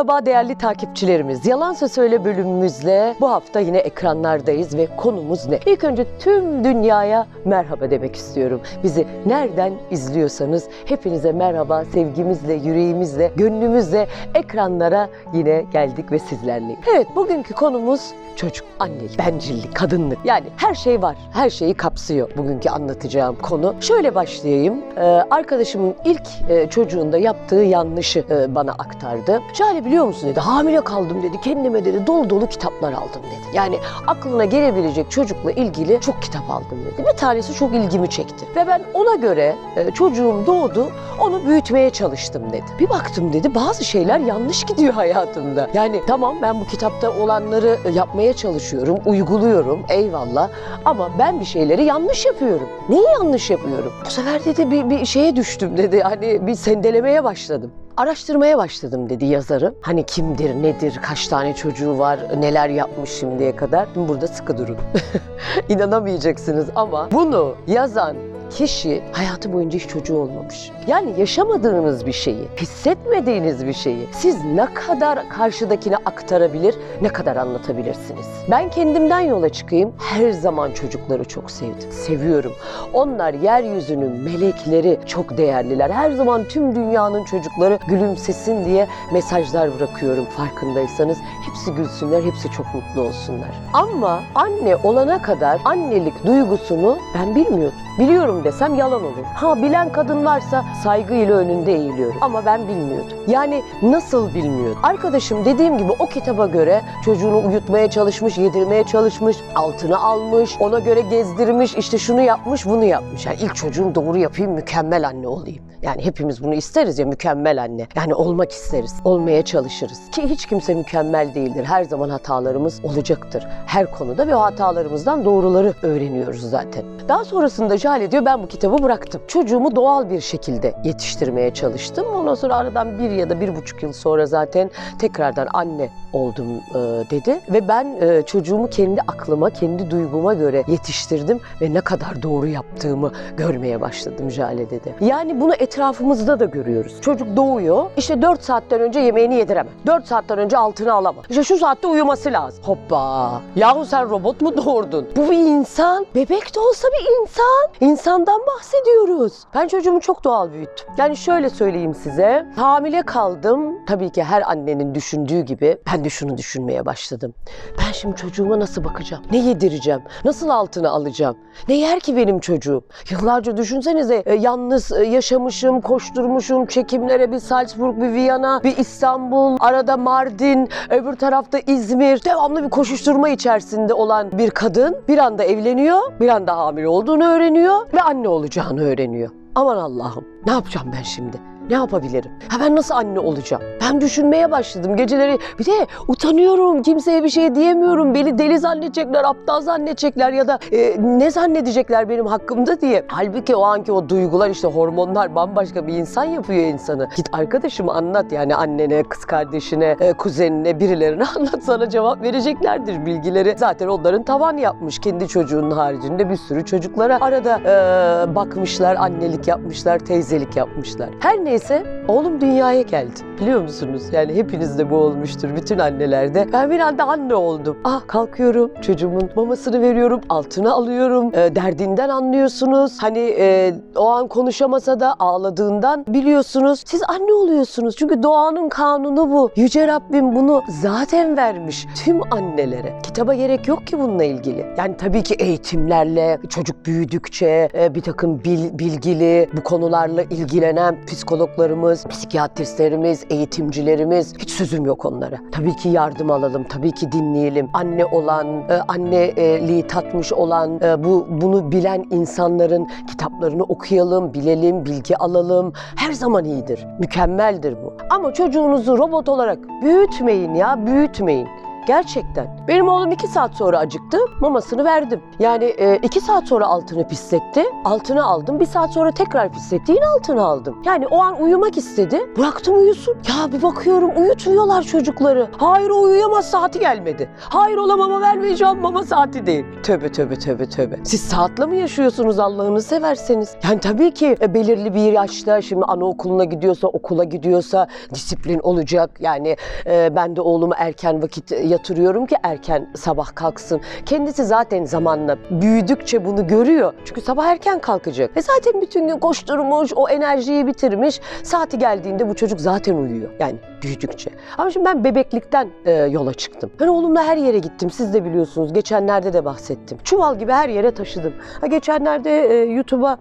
Merhaba değerli takipçilerimiz. Yalan Söyle bölümümüzle bu hafta yine ekranlardayız ve konumuz ne? İlk önce tüm dünyaya merhaba demek istiyorum. Bizi nereden izliyorsanız hepinize merhaba, sevgimizle, yüreğimizle, gönlümüzle ekranlara yine geldik ve sizlerleyiz. Evet bugünkü konumuz çocuk, annelik, bencillik, kadınlık. Yani her şey var, her şeyi kapsıyor bugünkü anlatacağım konu. Şöyle başlayayım. Ee, arkadaşımın ilk e, çocuğunda yaptığı yanlışı e, bana aktardı. Şöyle biliyor musun dedi, hamile kaldım dedi, kendime dedi dolu dolu kitaplar aldım dedi. Yani aklına gelebilecek çocukla ilgili çok kitap aldım dedi. Bir tanesi çok ilgimi çekti. Ve ben ona göre e, çocuğum doğdu, onu büyütmeye çalıştım dedi. Bir baktım dedi, bazı şeyler yanlış gidiyor hayatımda. Yani tamam ben bu kitapta olanları e, yapmaya çalışıyorum, uyguluyorum eyvallah. Ama ben bir şeyleri yanlış yapıyorum. Neyi yanlış yapıyorum? Bu sefer dedi bir, bir şeye düştüm dedi. Hani bir sendelemeye başladım. Araştırmaya başladım dedi yazarı. Hani kimdir, nedir, kaç tane çocuğu var, neler yapmış şimdiye kadar. Burada sıkı durun. İnanamayacaksınız ama bunu yazan kişi hayatı boyunca hiç çocuğu olmamış. Yani yaşamadığınız bir şeyi, hissetmediğiniz bir şeyi siz ne kadar karşıdakine aktarabilir, ne kadar anlatabilirsiniz? Ben kendimden yola çıkayım. Her zaman çocukları çok sevdim. Seviyorum. Onlar yeryüzünün melekleri, çok değerliler. Her zaman tüm dünyanın çocukları gülümsesin diye mesajlar bırakıyorum farkındaysanız. Hepsi gülsünler, hepsi çok mutlu olsunlar. Ama anne olana kadar annelik duygusunu ben bilmiyordum. Biliyorum desem yalan olur. Ha bilen kadın varsa saygıyla önünde eğiliyorum. Ama ben bilmiyordum. Yani nasıl bilmiyordum? Arkadaşım dediğim gibi o kitaba göre çocuğunu uyutmaya çalışmış, yedirmeye çalışmış, altına almış, ona göre gezdirmiş, işte şunu yapmış, bunu yapmış. Yani ilk çocuğum doğru yapayım, mükemmel anne olayım. Yani hepimiz bunu isteriz ya mükemmel anne. Yani olmak isteriz, olmaya çalışırız. Ki hiç kimse mükemmel değildir. Her zaman hatalarımız olacaktır. Her konuda ve o hatalarımızdan doğruları öğreniyoruz zaten. Daha sonrasında Jale diyor ben bu kitabı bıraktım. Çocuğumu doğal bir şekilde yetiştirmeye çalıştım. Ondan sonra aradan bir ya da bir buçuk yıl sonra zaten tekrardan anne oldum e, dedi. Ve ben e, çocuğumu kendi aklıma, kendi duyguma göre yetiştirdim ve ne kadar doğru yaptığımı görmeye başladım Jale dedi. Yani bunu etrafımızda da görüyoruz. Çocuk doğuyor, işte 4 saatten önce yemeğini yediremem. 4 saatten önce altını alamam. İşte şu saatte uyuması lazım. Hoppa! Yahu sen robot mu doğurdun? Bu bir insan. Bebek de olsa bir insan. İnsandan bahsediyoruz. Ben çocuğumu çok doğal büyüttüm. Yani şöyle söyleyeyim size. Hamile kaldım. Tabii ki her annenin düşündüğü gibi ben de şunu düşünmeye başladım. Ben şimdi çocuğuma nasıl bakacağım? Ne yedireceğim? Nasıl altını alacağım? Ne yer ki benim çocuğum? Yıllarca düşünsenize e, yalnız e, yaşamışım, koşturmuşum çekimlere bir Salzburg, bir Viyana, bir İstanbul, arada Mardin, öbür tarafta İzmir. Devamlı bir koşuşturma içerisinde olan bir kadın bir anda evleniyor, bir anda hamile olduğunu öğreniyor ve anne olacağını öğreniyor. Aman Allah'ım ne yapacağım ben şimdi? Ne yapabilirim? Ha ben nasıl anne olacağım? Ben düşünmeye başladım geceleri. Bir de utanıyorum. Kimseye bir şey diyemiyorum. Beni deli zannedecekler, aptal zannedecekler ya da e, ne zannedecekler benim hakkımda diye. Halbuki o anki o duygular işte hormonlar bambaşka bir insan yapıyor insanı. Git arkadaşım anlat yani annene, kız kardeşine, e, kuzenine, birilerine anlat sana cevap vereceklerdir bilgileri. Zaten onların tavan yapmış kendi çocuğunun haricinde bir sürü çocuklara. Arada e, bakmışlar, annelik yapmışlar, teyzelik yapmışlar. Her neyse oğlum dünyaya geldi. Biliyor musunuz? Yani hepinizde bu olmuştur. Bütün annelerde. Ben bir anda anne oldum. Ah kalkıyorum. Çocuğumun mamasını veriyorum. Altına alıyorum. e, derdinden anlıyorsunuz. Hani e, o an konuşamasa da ağladığından biliyorsunuz. Siz anne oluyorsunuz. Çünkü doğanın kanunu bu. Yüce Rabbim bunu zaten vermiş tüm annelere. Kitaba gerek yok ki bununla ilgili. Yani tabii ki eğitimlerle, çocuk büyüdükçe e, bir takım bil- bilgili, bu konularla ilgilenen psikologlarımız, psikiyatristlerimiz, eğitimcilerimiz hiç sözüm yok onlara. Tabii ki yardım alalım, tabii ki dinleyelim. Anne olan, e, anneliği tatmış olan, e, bu bunu bilen insanların kitaplarını okuyalım, bilelim, bilgi alalım. Her zaman iyidir. Mükemmeldir bu. Ama çocuğunuzu robot olarak büyütmeyin ya, büyütmeyin. Gerçekten. Benim oğlum iki saat sonra acıktı. Mamasını verdim. Yani e, iki saat sonra altını pisletti. Altını aldım. Bir saat sonra tekrar pisletti. Yine altını aldım. Yani o an uyumak istedi. Bıraktım uyusun. Ya bir bakıyorum uyutuyorlar çocukları. Hayır o uyuyamaz saati gelmedi. Hayır ona mama vermeyeceğim mama saati değil. Tövbe tövbe tövbe tövbe. Siz saatle mi yaşıyorsunuz Allah'ını severseniz? Yani tabii ki e, belirli bir yaşta şimdi anaokuluna gidiyorsa okula gidiyorsa disiplin olacak. Yani e, ben de oğlumu erken vakit yatırıyorum ki erken sabah kalksın. Kendisi zaten zamanla büyüdükçe bunu görüyor. Çünkü sabah erken kalkacak. E zaten bütün gün koşturmuş, o enerjiyi bitirmiş. Saati geldiğinde bu çocuk zaten uyuyor. Yani büyüdükçe. Ama şimdi ben bebeklikten e, yola çıktım. Ben oğlumla her yere gittim. Siz de biliyorsunuz. Geçenlerde de bahsettim. Çuval gibi her yere taşıdım. Ha, geçenlerde e, YouTube'a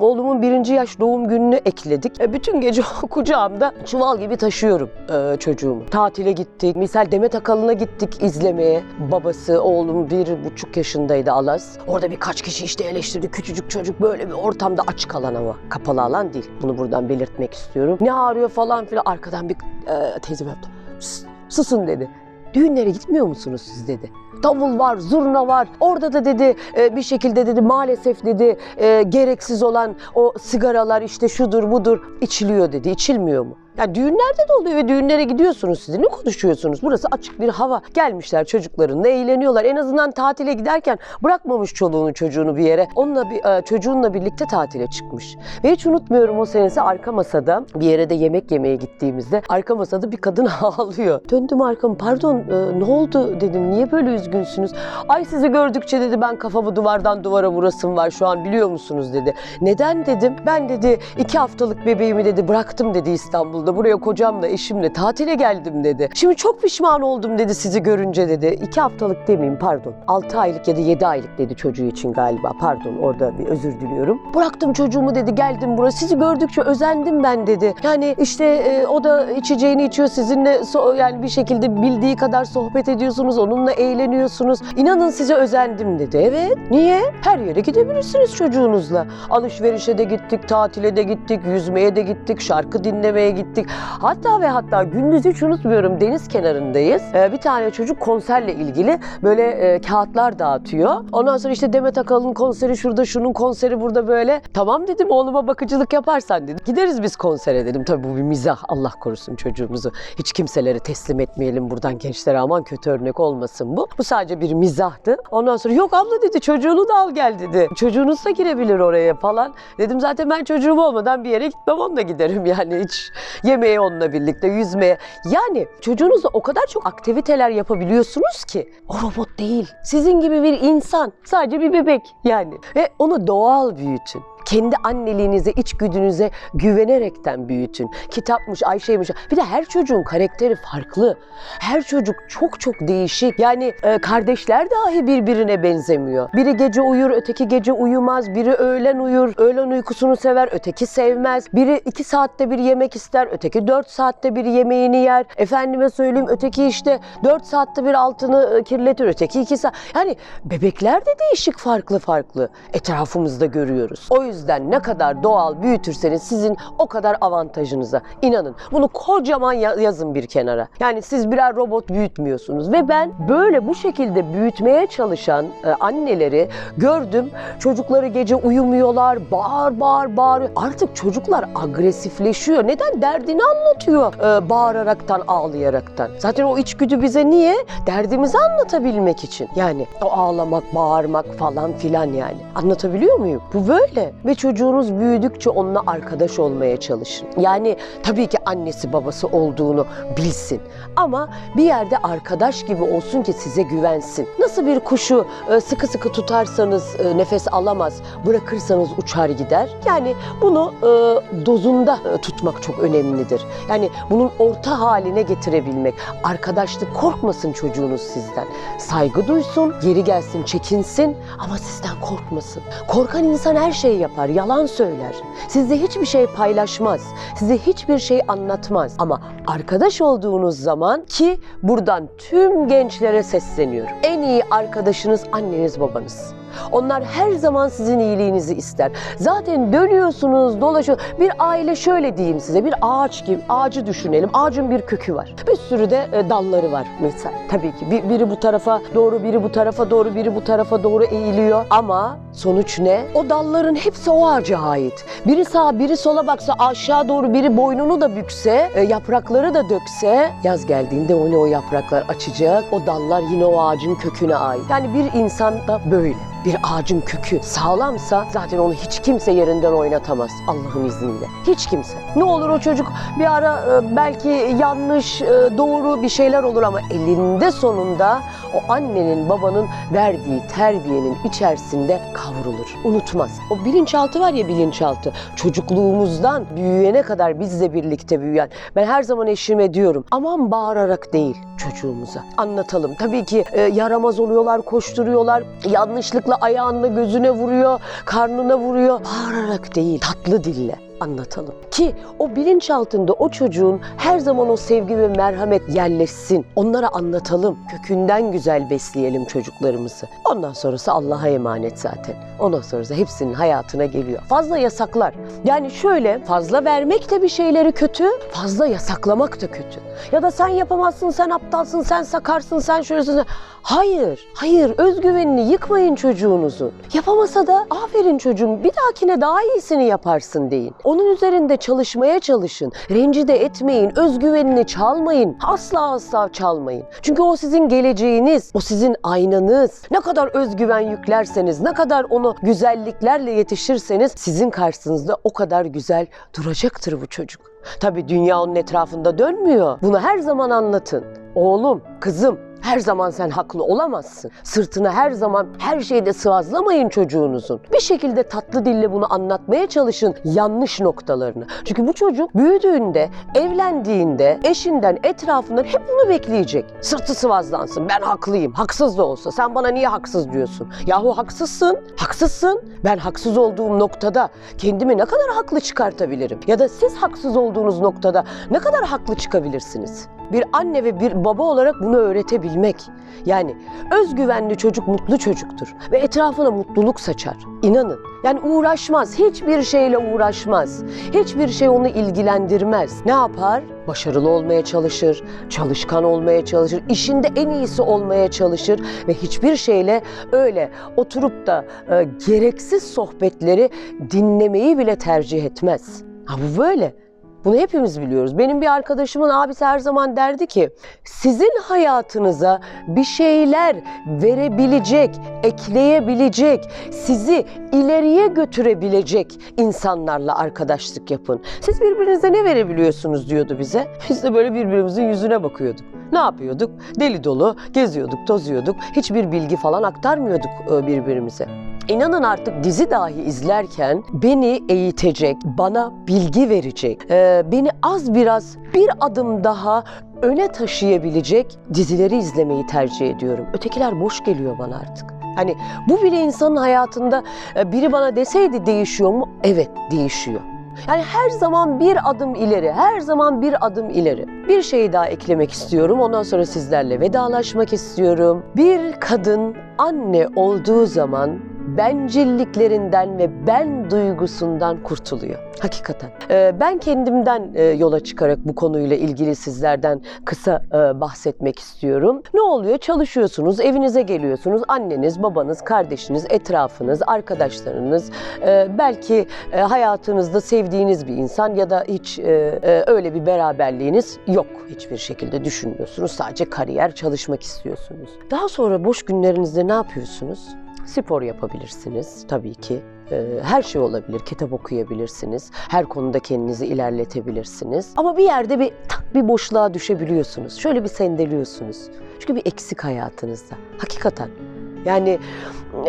oğlumun birinci yaş doğum gününü ekledik. E, bütün gece kucağımda çuval gibi taşıyorum e, çocuğumu. Tatile gittik. Misal Demet Akalın'a gittik izlemeye. Babası oğlum bir buçuk yaşındaydı Alaz. Orada birkaç kişi işte eleştirdi. Küçücük çocuk böyle bir ortamda açık alan ama kapalı alan değil. Bunu buradan belirtmek istiyorum. Ne ağrıyor falan filan. Arkadan bir e, teyzem yaptı. "Sus, Susun dedi. Düğünlere gitmiyor musunuz siz dedi. Davul var, zurna var. Orada da dedi e, bir şekilde dedi maalesef dedi e, gereksiz olan o sigaralar işte şudur budur içiliyor dedi. İçilmiyor mu? Ya düğünlerde de oluyor ve düğünlere gidiyorsunuz siz. Ne konuşuyorsunuz? Burası açık bir hava. Gelmişler çocuklarınla eğleniyorlar. En azından tatile giderken bırakmamış çoluğunu çocuğunu bir yere. Onunla bir e, çocuğunla birlikte tatile çıkmış. Ve hiç unutmuyorum o senesi arka masada bir yere de yemek yemeye gittiğimizde arka masada bir kadın ağlıyor. Döndüm arkamı pardon e, ne oldu dedim niye böyle üzgünsünüz? Ay sizi gördükçe dedi ben kafamı duvardan duvara vurasım var şu an biliyor musunuz dedi. Neden dedim ben dedi iki haftalık bebeğimi dedi bıraktım dedi İstanbul'da buraya kocamla eşimle tatile geldim dedi. Şimdi çok pişman oldum dedi sizi görünce dedi. İki haftalık demeyeyim pardon. Altı aylık ya da yedi aylık dedi çocuğu için galiba pardon orada bir özür diliyorum. Bıraktım çocuğumu dedi geldim buraya sizi gördükçe özendim ben dedi. Yani işte e, o da içeceğini içiyor sizinle so- yani bir şekilde bildiği kadar sohbet ediyorsunuz onunla eğleniyorsunuz. İnanın size özendim dedi. Evet niye? Her yere gidebilirsiniz çocuğunuzla. Alışverişe de gittik, tatile de gittik, yüzmeye de gittik, şarkı dinlemeye gittik. Hatta ve hatta gündüz hiç unutmuyorum deniz kenarındayız. Ee, bir tane çocuk konserle ilgili böyle e, kağıtlar dağıtıyor. Ondan sonra işte Demet Akalın konseri şurada, şunun konseri burada böyle. Tamam dedim oğluma bakıcılık yaparsan dedim. Gideriz biz konsere dedim. Tabii bu bir mizah. Allah korusun çocuğumuzu. Hiç kimselere teslim etmeyelim buradan gençlere aman kötü örnek olmasın bu. Bu sadece bir mizahtı. Ondan sonra yok abla dedi çocuğunu da al gel dedi. Çocuğunuz da girebilir oraya falan. Dedim zaten ben çocuğum olmadan bir yere gitmem onunla giderim yani hiç yemeğe onunla birlikte yüzmeye. Yani çocuğunuzla o kadar çok aktiviteler yapabiliyorsunuz ki o robot değil. Sizin gibi bir insan. Sadece bir bebek yani. Ve onu doğal büyütün. Kendi anneliğinize, içgüdünüze güvenerekten büyütün. Kitapmış, Ayşe'ymiş. Bir de her çocuğun karakteri farklı. Her çocuk çok çok değişik. Yani e, kardeşler dahi birbirine benzemiyor. Biri gece uyur, öteki gece uyumaz. Biri öğlen uyur, öğlen uykusunu sever, öteki sevmez. Biri iki saatte bir yemek ister, öteki dört saatte bir yemeğini yer. Efendime söyleyeyim öteki işte dört saatte bir altını e, kirletir, öteki iki saat. Yani bebekler de değişik farklı farklı. Etrafımızda görüyoruz. O yüzden ne kadar doğal büyütürseniz sizin o kadar avantajınıza. İnanın bunu kocaman ya- yazın bir kenara. Yani siz birer robot büyütmüyorsunuz ve ben böyle bu şekilde büyütmeye çalışan e, anneleri gördüm. Çocukları gece uyumuyorlar, bağır bağır bağır. Artık çocuklar agresifleşiyor. Neden? Derdini anlatıyor e, bağıraraktan, ağlayaraktan. Zaten o içgüdü bize niye? Derdimizi anlatabilmek için. Yani o ağlamak, bağırmak falan filan yani. Anlatabiliyor muyum? Bu böyle. Ve çocuğunuz büyüdükçe onunla arkadaş olmaya çalışın. Yani tabii ki annesi babası olduğunu bilsin. Ama bir yerde arkadaş gibi olsun ki size güvensin. Nasıl bir kuşu e, sıkı sıkı tutarsanız e, nefes alamaz, bırakırsanız uçar gider. Yani bunu e, dozunda tutmak çok önemlidir. Yani bunun orta haline getirebilmek. Arkadaşlık korkmasın çocuğunuz sizden. Saygı duysun, geri gelsin, çekinsin ama sizden korkmasın. Korkan insan her şeyi yapar, yalan söyler. Sizle hiçbir şey paylaşmaz. Size hiçbir şey anlatmaz. Ama arkadaş olduğunuz zaman ki buradan tüm gençlere sesleniyorum. En iyi arkadaşınız anneniz babanız. Onlar her zaman sizin iyiliğinizi ister. Zaten dönüyorsunuz, dolaşıyor. Bir aile şöyle diyeyim size, bir ağaç gibi, ağacı düşünelim. Ağacın bir kökü var. Bir sürü de e, dalları var mesela. Tabii ki bir- biri bu tarafa doğru, biri bu tarafa doğru, biri bu tarafa doğru eğiliyor. Ama sonuç ne? O dalların hepsi o ağaca ait. Biri sağa, biri sola baksa, aşağı doğru biri boynunu da bükse, e, yaprakları da dökse, yaz geldiğinde onu o yapraklar açacak. O dallar yine o ağacın köküne ait. Yani bir insan da böyle. Bir ağacın kökü sağlamsa zaten onu hiç kimse yerinden oynatamaz Allah'ın izniyle. Hiç kimse. Ne olur o çocuk bir ara e, belki yanlış, e, doğru bir şeyler olur ama elinde sonunda o annenin, babanın verdiği terbiyenin içerisinde kavrulur. Unutmaz. O bilinçaltı var ya bilinçaltı. Çocukluğumuzdan büyüyene kadar bizle birlikte büyüyen. Ben her zaman eşime diyorum aman bağırarak değil çocuğumuza. Anlatalım. Tabii ki e, yaramaz oluyorlar, koşturuyorlar. Yanlışlıkla ayağına gözüne vuruyor, karnına vuruyor. Bağırarak değil, tatlı dille anlatalım. Ki o bilinçaltında o çocuğun her zaman o sevgi ve merhamet yerleşsin. Onlara anlatalım. Kökünden güzel besleyelim çocuklarımızı. Ondan sonrası Allah'a emanet zaten. Ondan sonrası hepsinin hayatına geliyor. Fazla yasaklar. Yani şöyle fazla vermek de bir şeyleri kötü, fazla yasaklamak da kötü. Ya da sen yapamazsın, sen aptalsın, sen sakarsın, sen şöylesin. Hayır, hayır. Özgüvenini yıkmayın çocuğunuzun. Yapamasa da aferin çocuğum bir dahakine daha iyisini yaparsın deyin. Onun üzerinde çalışmaya çalışın. Rencide etmeyin, özgüvenini çalmayın. Asla asla çalmayın. Çünkü o sizin geleceğiniz, o sizin aynanız. Ne kadar özgüven yüklerseniz, ne kadar onu güzelliklerle yetişirseniz sizin karşınızda o kadar güzel duracaktır bu çocuk. Tabii dünya onun etrafında dönmüyor. Bunu her zaman anlatın. Oğlum, kızım her zaman sen haklı olamazsın. Sırtını her zaman her şeyde sıvazlamayın çocuğunuzun. Bir şekilde tatlı dille bunu anlatmaya çalışın yanlış noktalarını. Çünkü bu çocuk büyüdüğünde, evlendiğinde eşinden, etrafından hep bunu bekleyecek. Sırtı sıvazlansın. Ben haklıyım. Haksız da olsa. Sen bana niye haksız diyorsun? Yahu haksızsın. Haksızsın. Ben haksız olduğum noktada kendimi ne kadar haklı çıkartabilirim? Ya da siz haksız olduğunuz noktada ne kadar haklı çıkabilirsiniz? Bir anne ve bir baba olarak bunu öğretebilmek. Yani özgüvenli çocuk mutlu çocuktur ve etrafına mutluluk saçar. İnanın. Yani uğraşmaz, hiçbir şeyle uğraşmaz. Hiçbir şey onu ilgilendirmez. Ne yapar? Başarılı olmaya çalışır, çalışkan olmaya çalışır, işinde en iyisi olmaya çalışır ve hiçbir şeyle öyle oturup da e, gereksiz sohbetleri dinlemeyi bile tercih etmez. Ha bu böyle. Bunu hepimiz biliyoruz. Benim bir arkadaşımın abisi her zaman derdi ki sizin hayatınıza bir şeyler verebilecek, ekleyebilecek, sizi ileriye götürebilecek insanlarla arkadaşlık yapın. Siz birbirinize ne verebiliyorsunuz diyordu bize. Biz de böyle birbirimizin yüzüne bakıyorduk. Ne yapıyorduk? Deli dolu geziyorduk, tozuyorduk. Hiçbir bilgi falan aktarmıyorduk e, birbirimize. İnanın artık dizi dahi izlerken beni eğitecek, bana bilgi verecek, e, beni az biraz bir adım daha öne taşıyabilecek dizileri izlemeyi tercih ediyorum. Ötekiler boş geliyor bana artık. Hani bu bile insanın hayatında e, biri bana deseydi değişiyor mu? Evet değişiyor. Yani her zaman bir adım ileri, her zaman bir adım ileri. Bir şey daha eklemek istiyorum. Ondan sonra sizlerle vedalaşmak istiyorum. Bir kadın anne olduğu zaman bencilliklerinden ve ben duygusundan kurtuluyor. Hakikaten. Ee, ben kendimden e, yola çıkarak bu konuyla ilgili sizlerden kısa e, bahsetmek istiyorum. Ne oluyor? Çalışıyorsunuz, evinize geliyorsunuz. Anneniz, babanız, kardeşiniz, etrafınız, arkadaşlarınız, e, belki hayatınızda sevdiğiniz bir insan ya da hiç öyle bir beraberliğiniz yok. Hiçbir şekilde düşünmüyorsunuz. Sadece kariyer, çalışmak istiyorsunuz. Daha sonra boş günlerinizde ne yapıyorsunuz? Spor yapabilirsiniz tabii ki. Ee, Her şey olabilir. Kitap okuyabilirsiniz. Her konuda kendinizi ilerletebilirsiniz. Ama bir yerde bir tak bir boşluğa düşebiliyorsunuz. Şöyle bir sendeliyorsunuz. Çünkü bir eksik hayatınızda. Hakikaten. Yani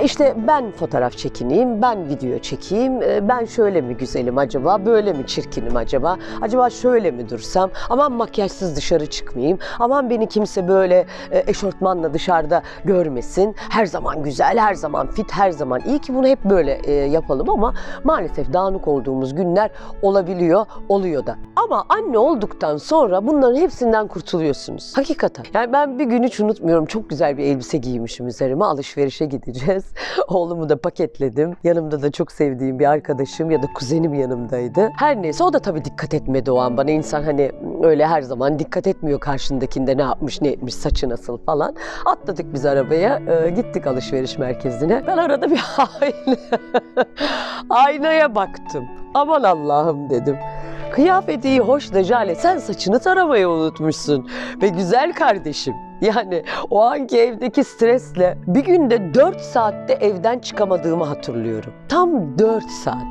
işte ben fotoğraf çekineyim, ben video çekeyim, e, ben şöyle mi güzelim acaba, böyle mi çirkinim acaba, acaba şöyle mi dursam, aman makyajsız dışarı çıkmayayım, aman beni kimse böyle e, eşortmanla dışarıda görmesin, her zaman güzel, her zaman fit, her zaman iyi ki bunu hep böyle e, yapalım ama maalesef dağınık olduğumuz günler olabiliyor, oluyor da. Ama anne olduktan sonra bunların hepsinden kurtuluyorsunuz. Hakikaten. Yani ben bir gün hiç unutmuyorum, çok güzel bir elbise giymişim üzerime, alışverişe gideceğiz. Gideceğiz. Oğlumu da paketledim. Yanımda da çok sevdiğim bir arkadaşım ya da kuzenim yanımdaydı. Her neyse o da tabii dikkat etmedi o an bana. İnsan hani öyle her zaman dikkat etmiyor karşındakinde ne yapmış ne etmiş saçı nasıl falan. Atladık biz arabaya e, gittik alışveriş merkezine. Ben arada bir ayna, aynaya baktım. Aman Allah'ım dedim. Kıyafeti hoş da Jale sen saçını taramayı unutmuşsun. Ve güzel kardeşim. Yani o anki evdeki stresle bir günde 4 saatte evden çıkamadığımı hatırlıyorum. Tam 4 saat.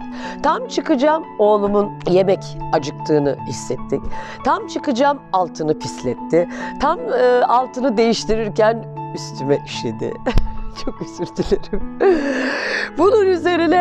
Tam çıkacağım oğlumun yemek acıktığını hissettik. Tam çıkacağım altını pisletti. Tam e, altını değiştirirken üstüme işedi. Çok özür dilerim. Bunun üzerine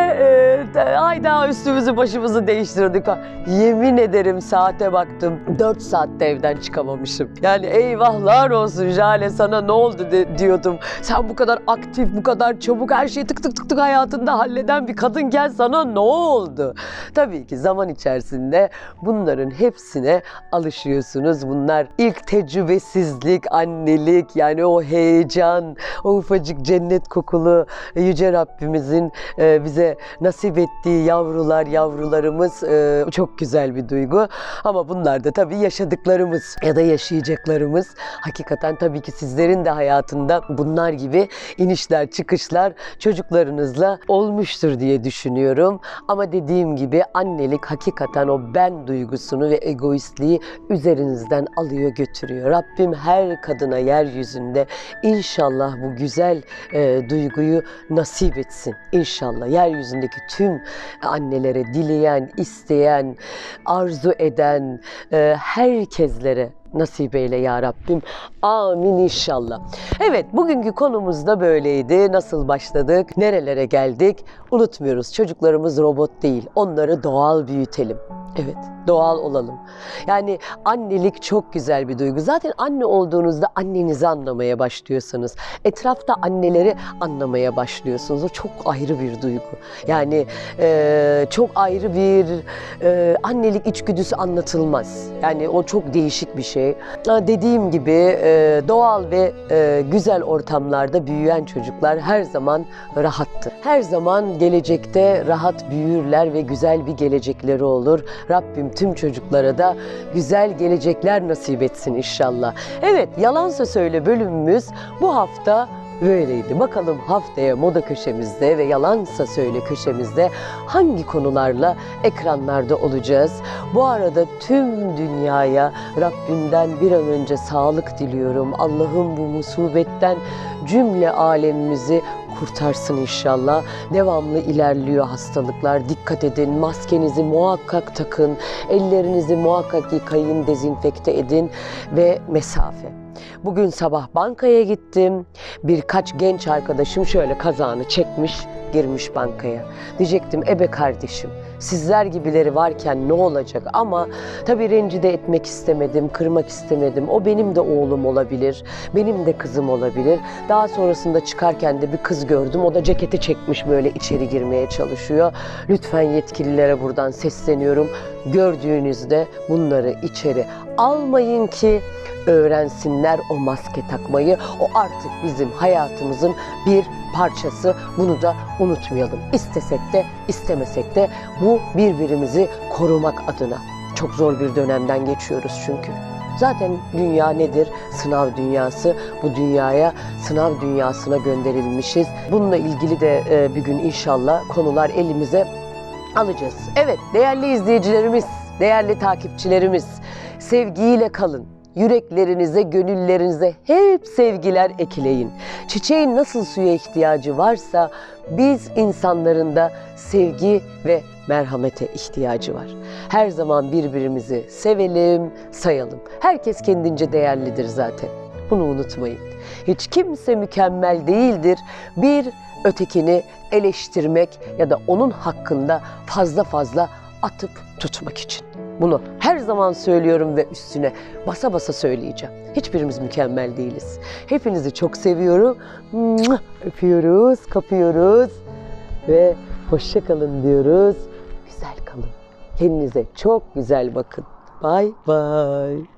e, ay daha üstümüzü başımızı değiştirdik. Yemin ederim saate baktım. 4 saatte evden çıkamamışım. Yani eyvahlar olsun Jale sana ne oldu de- diyordum. Sen bu kadar aktif, bu kadar çabuk her şeyi tık tık tık tık hayatında halleden bir kadın gel sana ne oldu? Tabii ki zaman içerisinde bunların hepsine alışıyorsunuz. Bunlar ilk tecrübesizlik, annelik yani o heyecan, o ufacık cennet kokulu Yüce Rabbimizin e, bize nasip ettiği yavrular, yavrularımız e, çok güzel bir duygu. Ama bunlar da tabii yaşadıklarımız ya da yaşayacaklarımız. Hakikaten tabii ki sizlerin de hayatında bunlar gibi inişler, çıkışlar çocuklarınızla olmuştur diye düşünüyorum. Ama dediğim gibi annelik hakikaten o ben duygusunu ve egoistliği üzerinizden alıyor götürüyor. Rabbim her kadına yeryüzünde inşallah bu güzel e, duyguyu nasip etsin. İnşallah yeryüzündeki tüm annelere dileyen, isteyen, arzu eden e, herkeslere nasip eyle ya Rabbim. Amin inşallah. Evet bugünkü konumuz da böyleydi. Nasıl başladık, nerelere geldik unutmuyoruz. Çocuklarımız robot değil. Onları doğal büyütelim. Evet, doğal olalım. Yani annelik çok güzel bir duygu. Zaten anne olduğunuzda annenizi anlamaya başlıyorsunuz. Etrafta anneleri anlamaya başlıyorsunuz. O çok ayrı bir duygu. Yani e, çok ayrı bir e, annelik içgüdüsü anlatılmaz. Yani o çok değişik bir şey. Ha, Dediğim gibi e, doğal ve e, güzel ortamlarda büyüyen çocuklar her zaman rahattır. Her zaman gelecekte rahat büyürler ve güzel bir gelecekleri olur. Rabbim tüm çocuklara da güzel gelecekler nasip etsin inşallah. Evet, Yalansa Söyle bölümümüz bu hafta böyleydi. Bakalım haftaya moda köşemizde ve yalansa söyle köşemizde hangi konularla ekranlarda olacağız? Bu arada tüm dünyaya Rabbimden bir an önce sağlık diliyorum. Allah'ım bu musibetten cümle alemimizi kurtarsın inşallah. Devamlı ilerliyor hastalıklar. Dikkat edin. Maskenizi muhakkak takın. Ellerinizi muhakkak yıkayın, dezenfekte edin ve mesafe. Bugün sabah bankaya gittim. Birkaç genç arkadaşım şöyle kazağını çekmiş, girmiş bankaya. Diyecektim ebe kardeşim sizler gibileri varken ne olacak ama tabii rencide etmek istemedim, kırmak istemedim. O benim de oğlum olabilir, benim de kızım olabilir. Daha sonrasında çıkarken de bir kız gördüm. O da ceketi çekmiş böyle içeri girmeye çalışıyor. Lütfen yetkililere buradan sesleniyorum. Gördüğünüzde bunları içeri almayın ki öğrensinler o maske takmayı. O artık bizim hayatımızın bir parçası. Bunu da unutmayalım. İstesek de istemesek de bu birbirimizi korumak adına. Çok zor bir dönemden geçiyoruz çünkü. Zaten dünya nedir? Sınav dünyası. Bu dünyaya sınav dünyasına gönderilmişiz. Bununla ilgili de e, bir gün inşallah konular elimize alacağız. Evet değerli izleyicilerimiz, değerli takipçilerimiz sevgiyle kalın. Yüreklerinize, gönüllerinize hep sevgiler ekleyin. Çiçeğin nasıl suya ihtiyacı varsa biz insanların da sevgi ve merhamete ihtiyacı var. Her zaman birbirimizi sevelim, sayalım. Herkes kendince değerlidir zaten. Bunu unutmayın. Hiç kimse mükemmel değildir. Bir ötekini eleştirmek ya da onun hakkında fazla fazla atıp tutmak için. Bunu her zaman söylüyorum ve üstüne basa basa söyleyeceğim. Hiçbirimiz mükemmel değiliz. Hepinizi çok seviyorum. Öpüyoruz, kapıyoruz ve hoşça kalın diyoruz. Güzel kalın. Kendinize çok güzel bakın. Bye bye.